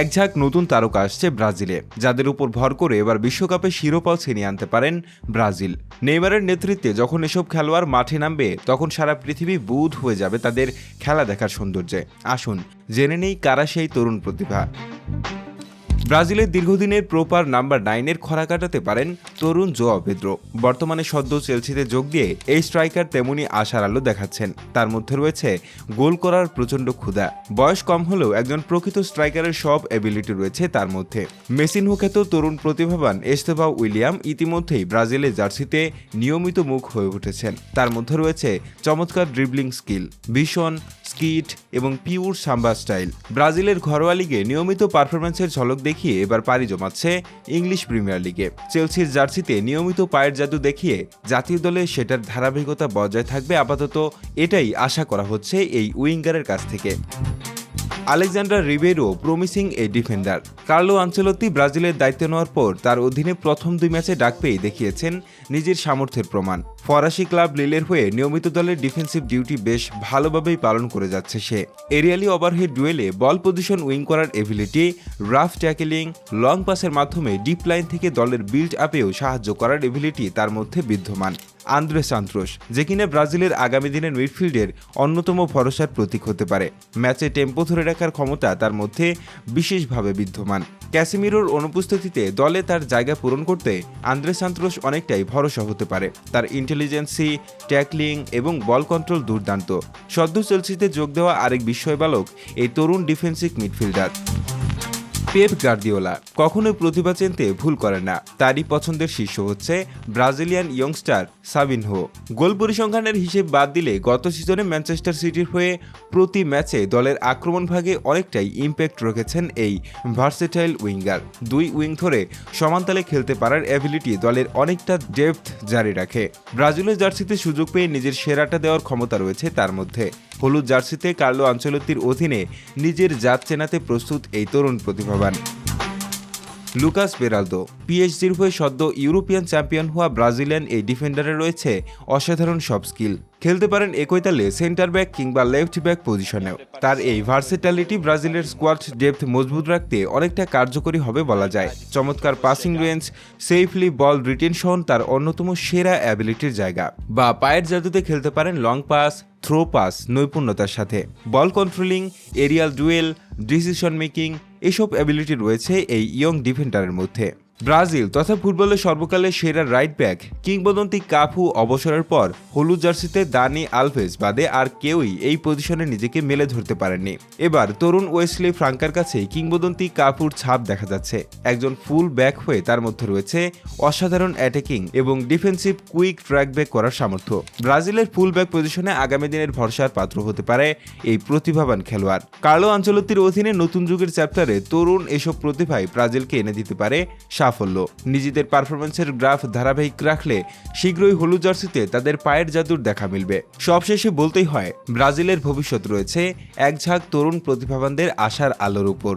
একঝাঁক নতুন তারকা আসছে ব্রাজিলে, যাদের উপর ভর করে এবার বিশ্বকাপে শিরোপাও ছিনিয়ে আনতে পারেন ব্রাজিল। নেইমারের নেতৃত্বে যখন এসব খেলোয়াড় মাঠে নামবে, তখন সারা পৃথিবী বুধ হয়ে যাবে তাদের খেলা দেখার সৌন্দর্যে। আসুন, জেনে নেই কারা সেই তরুণ প্রতিভা। ব্রাজিলের দীর্ঘদিনের প্রপার নাম্বার নাইনের খরা কাটাতে পারেন তরুণ জোয়া পেদ্রো। বর্তমানে সদ্য চেলসিতে যোগ দিয়ে এই স্ট্রাইকার তেমনি আশার আলো দেখাচ্ছেন। তার মধ্যে রয়েছে গোল করার প্রচণ্ড ক্ষুধা। বয়স কম হলেও একজন প্রকৃত স্ট্রাইকারের সব এবিলিটি রয়েছে তার মধ্যে। মেসিন খ্যাত তরুণ প্রতিভাবান এস্তেভা উইলিয়াম ইতিমধ্যেই ব্রাজিলের জার্সিতে নিয়মিত মুখ হয়ে উঠেছেন। তার মধ্যে রয়েছে চমৎকার ড্রিবলিং স্কিল ভীষণ স্কিট এবং পিওর সাম্বা স্টাইল। ব্রাজিলের ঘরোয়া লিগে নিয়মিত পারফরম্যান্সের ঝলক দেখিয়ে এবার পাড়ি জমাচ্ছে ইংলিশ প্রিমিয়ার লিগে। চেলসির জার্সিতে নিয়মিত পায়ের জাদু দেখিয়ে জাতীয় দলে সেটার ধারাবাহিকতা বজায় থাকবে আপাতত এটাই আশা করা হচ্ছে এই উইঙ্গারের কাছ থেকে। Alexander Ribeiro promising a defender. Carlo Ancelotti ব্রাজিলের দায়িত্ব নেওয়ার পর তার অধীনে প্রথম দুই ম্যাচে ডাক পেয়ে দেখিয়েছেন নিজের সামর্থ্যের প্রমাণ। ফরাসি ক্লাব লিলের হয়ে নিয়মিত দলের ডিফেন্সিভ ডিউটি বেশ ভালোভাবেই পালন করে যাচ্ছে সে। এরিয়ালি ওভারহেড ডুয়েলে বল পজিশন উইং করার এবিলিটি, রাফ ট্যাকেলিং, লং পাসের মাধ্যমে ডিপ লাইন থেকে দলের বিল্ড আপেও সাহায্য করার এবিলিটি তার মধ্যে বিদ্যমান। আন্দ্রে সান্ত্রোস যে কিনা ব্রাজিলের আগামী দিনের মিডফিল্ডের অন্যতম ভরসার প্রতীক হতে পারে। ম্যাচে টেম্পো ধরে রাখার ক্ষমতা তার মধ্যে বিশেষভাবে বিদ্যমান। ক্যাসিমিরোর অনুপস্থিতিতে দলে তার জায়গা পূরণ করতে আন্দ্রে সান্ত্রোস অনেকটাই ভরসা হতে পারে। তার ইন্টেলিজেন্সি, ট্যাকলিং এবং বল কন্ট্রোল দুর্দান্ত। সদ্য চেলসিতে যোগ দেওয়া আরেক বিস্ময় বালক এই তরুণ ডিফেন্সিভ মিডফিল্ডার। পেপ গার্দিওলা কখনোই প্রতিভা চিনতে ভুল করে না। তারই পছন্দের শীর্ষ হচ্ছে ব্রাজিলিয়ান ইয়ংস্টার সাবিনহো। গোল পরিসংখ্যানের হিসেব বাদ দিলে গত সিজনে ম্যানচেস্টার সিটির হয়ে প্রতি ম্যাচে দলের আক্রমণ ভাগে অনেকটাই ইম্প্যাক্ট রেখেছেন এই ভার্সেটাইল উইঙ্গার। দুই উইং ধরে সমানতালে খেলতে পারার অ্যাবিলিটি দলের অনেকটা ডেপথ জারি রাখে। ব্রাজিলের জার্সিতে সুযোগ পেয়ে নিজের সেরাটা দেওয়ার ক্ষমতা রয়েছে তার মধ্যে। হলুদ জার্সিতে কার্লো আঞ্চলতির অধীনে নিজের জাত চেনাতে প্রস্তুত এই তরুণ প্রতিভাবান। লুকাস বেরালদো পিএইচডির হয়ে সদ্য ইউরোপিয়ান চ্যাম্পিয়ন হওয়া ব্রাজিলিয়ান এই ডিফেন্ডারে রয়েছে, অসাধারণ সব স্কিল খেলতে পারেন একই তালে সেন্টার ব্যাক কিংবা লেফট ব্যাক পজিশনেও তার এই ভার্সেটালিটি ব্রাজিলের স্কোয়াড ডেপথ মজবুত রাখতে অনেকটা কার্যকরী হবে বলা যায়। চমৎকার passing range safely ball retention তার অন্যতম সেরা অ্যাবিলিটির জায়গা। বা পায়ের জাদুতে খেলতে পারেন লং পাস থ্রো পাস নৈপুণ্যতার সাথে। Ball controlling aerial duel decision making এসব অ্যাবিলিটি রয়েছে এই ইয়ং ডিফেন্ডারের মধ্যে। ব্রাজিল তথা ফুটবলের সর্বকালের সেরা রাইট ব্যাক কিংবদন্তি কাফু অবসরের পর হলুদ জার্সিতে দানি আলভেজ বাদে আর কেউই এই পজিশনে নিজেকে মেলে ধরতে পারেননি। এবার তরুণ ওয়েসলি ফ্রাঙ্কার কাছে কিংবদন্তি কাফুর ছাপ দেখা যাচ্ছে। একজন ফুল ব্যাক হয়ে তার মধ্যে রয়েছে অসাধারণ অ্যাটাকিং এবং ডিফেন্সিভ কুইক ট্র্যাক ব্যাক করার সামর্থ্য। ব্রাজিলের ফুল ব্যাক পজিশনে আগামী দিনের ভরসার পাত্র হতে পারে এই প্রতিভাবান খেলোয়াড়। কার্লো আঞ্চলতির অধীনে নতুন যুগের চ্যাপ্টারে তরুণ এসব প্রতিভাই ব্রাজিলকে এনে দিতে পারে সাফল্য। নিজেদের পারফরমেন্সের গ্রাফ ধারাবাহিক রাখলে শীঘ্রই হলুদ জার্সিতে তাদের পায়ের জাদুর দেখা মিলবে। সবশেষে বলতেই হয়, ব্রাজিলের ভবিষ্যৎ রয়েছে একঝাঁক তরুণ প্রতিভাবানদের আশার আলোর উপর।